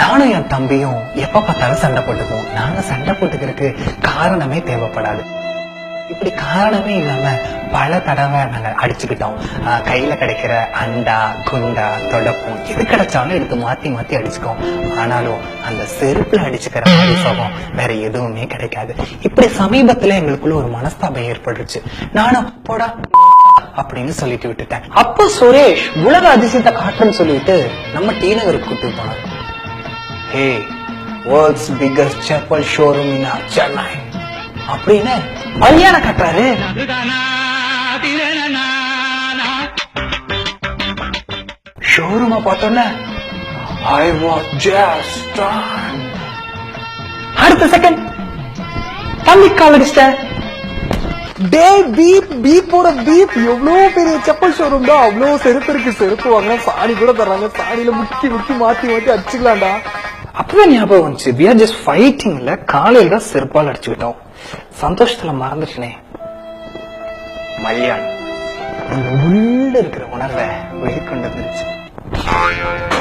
நானும் என் தம்பியும் எப்ப பார்த்தாலும் சண்டை போட்டுக்குவோம். நாங்க சண்டை போட்டுக்கிறதுக்கு காரணமே தேவைப்படாது. இப்படி காரணமே இல்லாம பல தடவை நாங்க அடிச்சுக்கிட்டோம். கையில கிடைக்கிற அண்டா குண்டா தொடப்பம் எது கிடைச்சாலும் எடுத்து மாத்தி மாத்தி அடிச்சுக்கோம் ஆனாலும் அந்த செருப்புல அடிச்சுக்கிற மாதிரி சுகம் வேற எதுவுமே கிடைக்காது. இப்படி சமீபத்துல எங்களுக்குள்ள ஒரு மனஸ்தாபம் ஏற்பட்டுருச்சு. நானும் போடா அப்படின்னு சொல்லிட்டு விட்டுட்டேன். அப்போ சுரேஷ் உலக அதிசயத்தை காட்டுன்னு சொல்லிட்டு நம்ம டீ நகருக்கு கூட்டு போனார். Hey world's biggest chappal showroom in Chennai. அப்படின்னு மரியாதை கட்டுறாரு. ஷோரூமை பார்த்தோன்னே ஐ வாஸ் ஜஸ்ட் அடுத்த செகண்ட் தம்பி கால் அடிச்சிட்டேன். டே பீப் பீப்போட பீப் எவ்வளோ பெரிய செப்பல் ஷோரூம் தான் அவ்வளவு செருப்பு இருக்கு செருப்பு வாங்கினா சாணி கூட தர்றாங்க. சாணியில முக்கி முக்கி மாத்தி மாத்தி அடிச்சுக்கலாம்டா. அப்பதான் ஞாபகம் வந்துச்சு. வி ஆர் ஜஸ்ட் ஃபைட்டிங்ல காலையில தான் செருப்பால் அடிச்சுக்கிட்டோம். சந்தோஷத்துல மறந்துட்டனே. மல்யான் அந்த உள்ள இருக்கிற உணர்வை வெளிக்கொண்டு வந்துருச்சு.